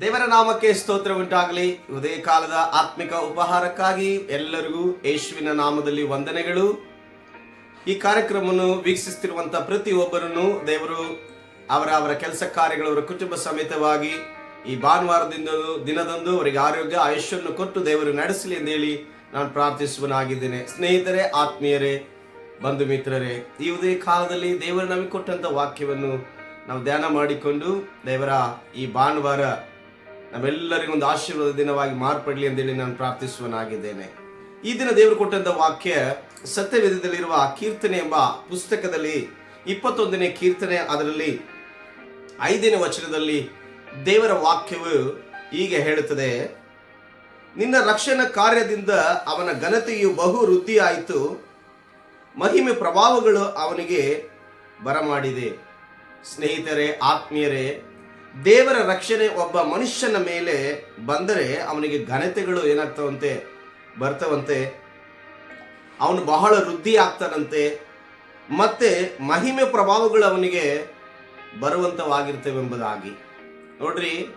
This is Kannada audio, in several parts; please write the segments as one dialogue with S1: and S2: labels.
S1: ದೇವರ ನಾಮಕ್ಕೆ ಸ್ತೋತ್ರ ಉಂಟಾಗಲಿ. ಉದಯ ಕಾಲದ ಆತ್ಮಿಕ ಉಪಹಾರಕ್ಕಾಗಿ ಎಲ್ಲರಿಗೂ ಯೇಸುವಿನ ನಾಮದಲ್ಲಿ ವಂದನೆಗಳು. ಈ ಕಾರ್ಯಕ್ರಮವನ್ನು ವೀಕ್ಷಿಸುತ್ತಿರುವಂತಹ ಪ್ರತಿಯೊಬ್ಬರನ್ನು ದೇವರು ಅವರ ಅವರ ಕೆಲಸ ಕಾರ್ಯಗಳು, ಅವರ ಕುಟುಂಬ ಸಮೇತವಾಗಿ ಈ ಭಾನುವಾರದಿಂದ ದಿನದಂದು ಅವರಿಗೆ ಆರೋಗ್ಯ ಆಯುಷ್ಯನ್ನು ಕೊಟ್ಟು ದೇವರು ನಡೆಸಲಿ ಎಂದು ಹೇಳಿ ನಾನು ಪ್ರಾರ್ಥಿಸುವನಾಗಿದ್ದೇನೆ ಸ್ನೇಹಿತರೇ, ಆತ್ಮೀಯರೇ, ಬಂಧು ಮಿತ್ರರೇ, ಈ ಉದಯ ಕಾಲದಲ್ಲಿ ದೇವರು ನಮಗೆ ಕೊಟ್ಟಂತ ವಾಕ್ಯವನ್ನು ನಾವು ಧ್ಯಾನ ಮಾಡಿಕೊಂಡು ದೇವರ ಈ ಭಾನುವಾರ ನಮ್ಮೆಲ್ಲರಿಗೂ ಒಂದು ಆಶೀರ್ವಾದ ದಿನವಾಗಿ ಮಾರ್ಪಡಲಿ ಅಂತೇಳಿ ನಾನು ಪ್ರಾರ್ಥಿಸುವನಾಗಿದ್ದೇನೆ ಈ ದಿನ ದೇವರು ಕೊಟ್ಟಂತ ವಾಕ್ಯ ಸತ್ಯವೇದದಲ್ಲಿರುವ ಕೀರ್ತನೆ ಎಂಬ ಪುಸ್ತಕದಲ್ಲಿ ಇಪ್ಪತ್ತೊಂದನೇ ಕೀರ್ತನೆ, ಅದರಲ್ಲಿ ಐದನೇ ವಚನದಲ್ಲಿ ದೇವರ ವಾಕ್ಯವು ಹೀಗೆ ಹೇಳುತ್ತದೆ. ನಿನ್ನ ರಕ್ಷಣಾ ಕಾರ್ಯದಿಂದ ಅವನ ಘನತೆಯು ಬಹು ವೃದ್ಧಿಯಾಯಿತು. ಮಹಿಮೆ ಪ್ರಭಾವಗಳು ಅವನಿಗೆ ಬರಮಾಡಿದೆ. ಸ್ನೇಹಿತರೆ, ಆತ್ಮೀಯರೇ, ದೇವರ ರಕ್ಷಣೆ ಒಬ್ಬ ಮನುಷ್ಯನ ಮೇಲೆ ಬಂದರೆ ಅವನಿಗೆ ಘನತೆಗಳು ಏನಾಗ್ತವಂತೆ, ಬರ್ತವಂತೆ? ಅವನು ಬಹಳ ವೃದ್ಧಿ ಆಗ್ತಾನಂತೆ ಮತ್ತೆ ಮಹಿಮೆ ಪ್ರಭಾವಗಳು ಅವನಿಗೆ ಬರುವಂತವಾಗಿರ್ತವೆಂಬುದಾಗಿ. ನೋಡ್ರಿ,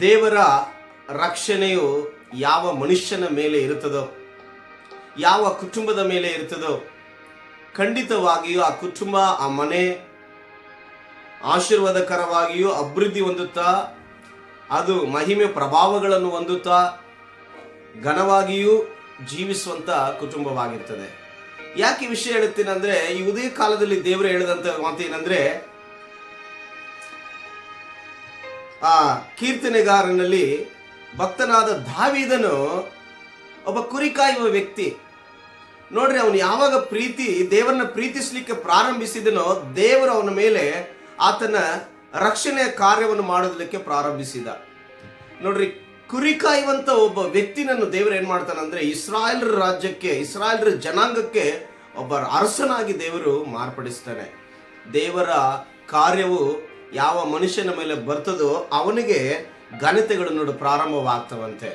S1: ದೇವರ ರಕ್ಷಣೆಯು ಯಾವ ಮನುಷ್ಯನ ಮೇಲೆ ಇರುತ್ತದೋ, ಯಾವ ಕುಟುಂಬದ ಮೇಲೆ ಇರುತ್ತದೋ, ಖಂಡಿತವಾಗಿಯೂ ಆ ಕುಟುಂಬ, ಆ ಮನೆ ಆಶೀರ್ವಾದಕರವಾಗಿಯೂ ಅಭಿವೃದ್ಧಿ ಹೊಂದುತ್ತಾ, ಅದು ಮಹಿಮೆ ಪ್ರಭಾವಗಳನ್ನು ಹೊಂದುತ್ತಾ, ಘನವಾಗಿಯೂ ಜೀವಿಸುವಂತ ಕುಟುಂಬವಾಗಿರ್ತದೆ. ಯಾಕೆ ವಿಷಯ ಹೇಳುತ್ತೇನೆ ಅಂದ್ರೆ ಈ ಉದಯ ಕಾಲದಲ್ಲಿ ದೇವರು ಹೇಳಿದಂತ ಮಾತು ಏನಂದ್ರೆ ಆ ಕೀರ್ತನೆಗಾರನಲ್ಲಿ ಭಕ್ತನಾದ ಧಾವಿದನು ಒಬ್ಬ ಕುರಿ ಕಾಯುವ ವ್ಯಕ್ತಿ. ನೋಡ್ರಿ, ಅವನು ಯಾವಾಗ ಪ್ರೀತಿ, ದೇವರನ್ನ ಪ್ರೀತಿಸ್ಲಿಕ್ಕೆ ಪ್ರಾರಂಭಿಸಿದನೋ ದೇವರು ಅವನ ಮೇಲೆ ಆತನ ರಕ್ಷಣೆಯ ಕಾರ್ಯವನ್ನು ಮಾಡೋದಕ್ಕೆ ಪ್ರಾರಂಭಿಸಿದ. ನೋಡ್ರಿ, ಕುರಿ ಕಾಯುವಂತ ಒಬ್ಬ ವ್ಯಕ್ತಿನನ್ನು ದೇವರು ಏನ್ ಮಾಡ್ತಾನಂದ್ರೆ ಇಸ್ರಾಯೇಲ್ ರಾಜ್ಯಕ್ಕೆ ಇಸ್ರಾಯೇಲ್ ಜನಾಂಗಕ್ಕೆ ಒಬ್ಬ ಅರಸನಾಗಿ ದೇವರು ಮಾರ್ಪಡಿಸ್ತಾನೆ. ದೇವರ ಕಾರ್ಯವು ಯಾವ ಮನುಷ್ಯನ ಮೇಲೆ ಬರ್ತದೋ ಅವನಿಗೆ ಘನತೆಗಳು ನೋಡು ಪ್ರಾರಂಭವಾಗ್ತವಂತೆ.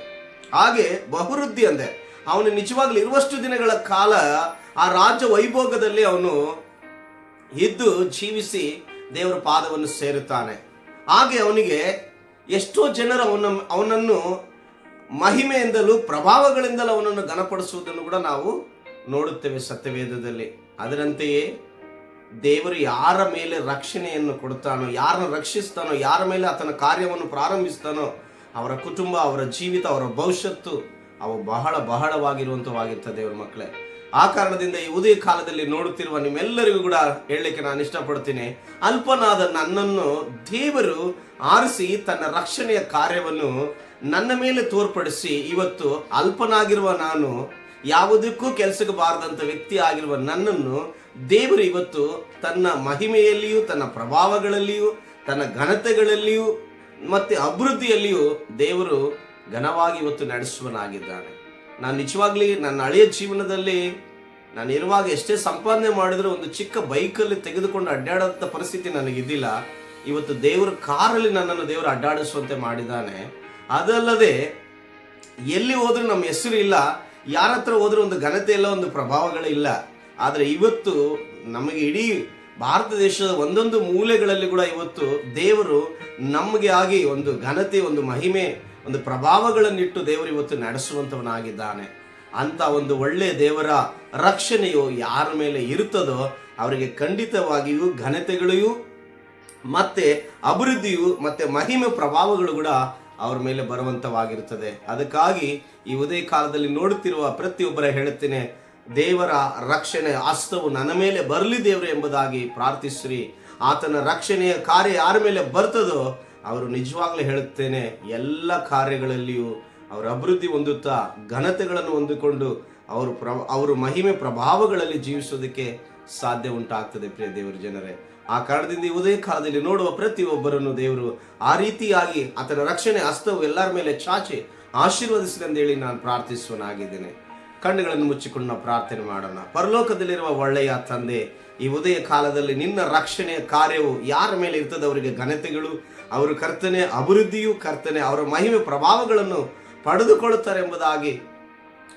S1: ಹಾಗೆ ಬಹುವೃದ್ಧಿ ಅಂದೆ. ಅವನು ನಿಜವಾಗ್ಲೂ ಇರುವಷ್ಟು ದಿನಗಳ ಕಾಲ ಆ ರಾಜ್ಯ ವೈಭೋಗದಲ್ಲಿ ಅವನು ಇದ್ದು ಜೀವಿಸಿ ದೇವರ ಪಾದವನ್ನು ಸೇರುತ್ತಾನೆ. ಹಾಗೆ ಅವನಿಗೆ ಎಷ್ಟೋ ಜನರು ಅವನ ಅವನನ್ನು ಮಹಿಮೆಯಿಂದಲೂ ಪ್ರಭಾವಗಳಿಂದಲೂ ಅವನನ್ನು ಘನಪಡಿಸುವುದನ್ನು ಕೂಡ ನಾವು ನೋಡುತ್ತೇವೆ ಸತ್ಯವೇದದಲ್ಲಿ. ಅದರಂತೆಯೇ ದೇವರು ಯಾರ ಮೇಲೆ ರಕ್ಷಣೆಯನ್ನು ಕೊಡ್ತಾನೋ, ಯಾರನ್ನು ರಕ್ಷಿಸ್ತಾನೋ, ಯಾರ ಮೇಲೆ ಆತನ ಕಾರ್ಯವನ್ನು ಪ್ರಾರಂಭಿಸ್ತಾನೋ, ಅವರ ಕುಟುಂಬ, ಅವರ ಜೀವಿತ, ಅವರ ಭವಿಷ್ಯತ್ತು, ಅವು ಬಹಳ ಬಹಳವಾಗಿರುವಂಥವಾಗಿರ್ತದೆ ದೇವರ ಮಕ್ಕಳೇ. ಆ ಕಾರಣದಿಂದ ಈ ಉದಯ ಕಾಲದಲ್ಲಿ ನೋಡುತ್ತಿರುವ ನಿಮ್ಮೆಲ್ಲರಿಗೂ ಕೂಡ ಹೇಳಲಿಕ್ಕೆ ನಾನು ಇಷ್ಟಪಡ್ತೀನಿ. ಅಲ್ಪನಾದ ನನ್ನನ್ನು ದೇವರು ಆರಿಸಿ ತನ್ನ ರಕ್ಷಣೆಯ ಕಾರ್ಯವನ್ನು ನನ್ನ ಮೇಲೆ ತೋರ್ಪಡಿಸಿ ಇವತ್ತು ಅಲ್ಪನಾಗಿರುವ ನಾನು ಯಾವುದಕ್ಕೂ ಕೆಲಸಕ್ಕೆ ಬಾರದಂತ ವ್ಯಕ್ತಿ ಆಗಿರುವ ನನ್ನನ್ನು ದೇವರು ಇವತ್ತು ತನ್ನ ಮಹಿಮೆಯಲ್ಲಿಯೂ, ತನ್ನ ಪ್ರಭಾವಗಳಲ್ಲಿಯೂ, ತನ್ನ ಘನತೆಗಳಲ್ಲಿಯೂ, ಮತ್ತೆ ಅಭಿವೃದ್ಧಿಯಲ್ಲಿಯೂ ದೇವರು ಘನವಾಗಿ ಇವತ್ತು ನಡೆಸುವನಾಗಿದ್ದಾನೆ ನಾನು ನಿಜವಾಗ್ಲಿ ನನ್ನ ಹಳೆಯ ಜೀವನದಲ್ಲಿ ನಾನು ಇರುವಾಗ ಎಷ್ಟೇ ಸಂಪಾದನೆ ಮಾಡಿದ್ರೂ ಒಂದು ಚಿಕ್ಕ ಬೈಕಲ್ಲಿ ತೆಗೆದುಕೊಂಡು ಅಡ್ಡಾಡೋಂಥ ಪರಿಸ್ಥಿತಿ ನನಗಿದ್ದಿಲ್ಲ ಇವತ್ತು ದೇವರ ಕಾರಲ್ಲಿ ನನ್ನನ್ನು ದೇವರು ಅಡ್ಡಾಡಿಸುವಂತೆ ಮಾಡಿದ್ದಾನೆ. ಅದಲ್ಲದೆ ಎಲ್ಲಿ ಹೋದರೂ ನಮ್ಮ ಹೆಸರು ಇಲ್ಲ. ಯಾರ ಹತ್ರ ಹೋದ್ರೂ ಒಂದು ಘನತೆ ಇಲ್ಲ, ಒಂದು ಪ್ರಭಾವಗಳಿಲ್ಲ ಆದರೆ ಇವತ್ತು ನಮಗೆ ಇಡೀ ಭಾರತ ದೇಶದ ಒಂದೊಂದು ಮೂಲೆಗಳಲ್ಲಿ ಕೂಡ ಇವತ್ತು ದೇವರು ನಮಗೆ ಆಗಿ ಒಂದು ಘನತೆ, ಒಂದು ಮಹಿಮೆ, ಒಂದು ಪ್ರಭಾವಗಳನ್ನಿಟ್ಟು ದೇವರು ಇವತ್ತು ನಡೆಸುವಂತವನಾಗಿದ್ದಾನೆ ಅಂತ ಒಂದು ಒಳ್ಳೆಯ ದೇವರ ರಕ್ಷಣೆಯು ಯಾರ ಮೇಲೆ ಇರುತ್ತದೋ ಅವರಿಗೆ ಖಂಡಿತವಾಗಿಯೂ ಘನತೆಗಳಿಯೂ ಮತ್ತೆ ಅಭಿವೃದ್ಧಿಯು ಮತ್ತೆ ಮಹಿಮೆ, ಪ್ರಭಾವಗಳು ಕೂಡ ಅವ್ರ ಮೇಲೆ ಬರುವಂತವಾಗಿರುತ್ತದೆ. ಅದಕ್ಕಾಗಿ ಈ ಉದಯ ಕಾಲದಲ್ಲಿ ನೋಡುತ್ತಿರುವ ಪ್ರತಿಯೊಬ್ಬರ ಹೇಳುತ್ತೇನೆ ದೇವರ ರಕ್ಷಣೆ ಹಸ್ತವು ನನ್ನ ಮೇಲೆ ಬರಲಿ ದೇವರು ಎಂಬುದಾಗಿ ಪ್ರಾರ್ಥಿಸ್ರಿ. ಆತನ ರಕ್ಷಣೆಯ ಕಾರ್ಯ ಯಾರ ಮೇಲೆ ಬರ್ತದೋ ಅವರು ನಿಜವಾಗ್ಲೂ ಹೇಳುತ್ತೇನೆ, ಎಲ್ಲ ಕಾರ್ಯಗಳಲ್ಲಿಯೂ ಅವರ ಅಭಿವೃದ್ಧಿ ಹೊಂದುತ್ತಾ ಘನತೆಗಳನ್ನು ಹೊಂದಿಕೊಂಡು ಅವರು ಪ್ರ ಅವರು ಮಹಿಮೆ ಪ್ರಭಾವಗಳಲ್ಲಿ ಜೀವಿಸೋದಕ್ಕೆ ಸಾಧ್ಯ ಉಂಟಾಗ್ತದೆ ಪ್ರಿಯ ದೇವರ ಜನರೇ. ಆ ಕಾರಣದಿಂದ ಉದಯ ಕಾಲದಲ್ಲಿ ನೋಡುವ ಪ್ರತಿಯೊಬ್ಬರನ್ನು ದೇವರು ಆ ರೀತಿಯಾಗಿ ಆತನ ರಕ್ಷಣೆ, ಹಸ್ತವು ಎಲ್ಲರ ಮೇಲೆ ಚಾಚಿ ಅಂತೇಳಿ ನಾನು ಪ್ರಾರ್ಥಿಸುವನಾಗಿದ್ದೇನೆ. ಕಣ್ಣುಗಳನ್ನು ಮುಚ್ಚಿಕೊಂಡು ನಾವು ಪ್ರಾರ್ಥನೆ ಮಾಡೋಣ. ಪರಲೋಕದಲ್ಲಿರುವ ಒಳ್ಳೆಯ ತಂದೆ, ಈ ಉದಯ ಕಾಲದಲ್ಲಿ ನಿನ್ನ ರಕ್ಷಣೆಯ ಕಾರ್ಯವು ಯಾರ ಮೇಲೆ ಇರ್ತದೆ ಅವರಿಗೆ ಘನತೆಗಳು, ಅವರು ಕರ್ತನೆ ಅಭಿವೃದ್ಧಿಯು ಕರ್ತನೆ, ಅವರ ಮಹಿಮೆ, ಪ್ರಭಾವಗಳನ್ನು ಪಡೆದುಕೊಳ್ಳುತ್ತಾರೆ ಎಂಬುದಾಗಿ,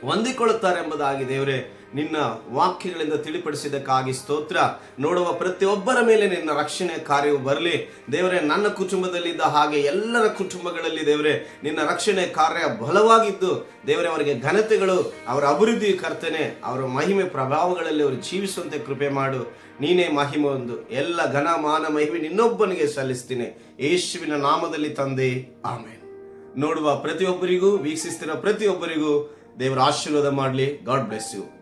S1: ಹೊಂದಿಕೊಳ್ಳುತ್ತಾರೆ ಎಂಬುದಾಗಿ ದೇವರೇ ನಿನ್ನ ವಾಕ್ಯಗಳಿಂದ ತಿಳಿಪಡಿಸಿದ್ದಕ್ಕಾಗಿ ಸ್ತೋತ್ರ. ನೋಡುವ ಪ್ರತಿಯೊಬ್ಬರ ಮೇಲೆ ನಿನ್ನ ರಕ್ಷಣೆ ಕಾರ್ಯವು ಬರಲಿ. ದೇವರೇ, ನನ್ನ ಕುಟುಂಬದಲ್ಲಿದ್ದ ಹಾಗೆ ಎಲ್ಲರ ಕುಟುಂಬಗಳಲ್ಲಿ ದೇವರೇ, ನಿನ್ನ ರಕ್ಷಣೆ ಕಾರ್ಯ ಬಲವಾಗಿದ್ದು, ದೇವರೇ, ಅವರಿಗೆ ಘನತೆಗಳು, ಅವರ ಅಭಿವೃದ್ಧಿ ಕರ್ತನೆ, ಅವರ ಮಹಿಮೆ ಪ್ರಭಾವಗಳಲ್ಲಿ ಅವರು ಜೀವಿಸುವಂತೆ ಕೃಪೆ ಮಾಡು. ನೀನೇ ಮಹಿಮೆ ಒಂದು. ಎಲ್ಲ ಘನ, ಮಾನ, ಮಹಿಮೆ ನಿನ್ನೊಬ್ಬನಿಗೆ ಸಲ್ಲಿಸ್ತೀನಿ. ಯೇಸುವಿನ ನಾಮದಲ್ಲಿ ತಂದೆ. ಆಮೇಲೆ ನೋಡುವ ಪ್ರತಿಯೊಬ್ಬರಿಗೂ ವೀಕ್ಷಿಸ್ತಿರೋ ಪ್ರತಿಯೊಬ್ಬರಿಗೂ ದೇವರ ಆಶೀರ್ವಾದ ಮಾಡಲಿ. God bless you.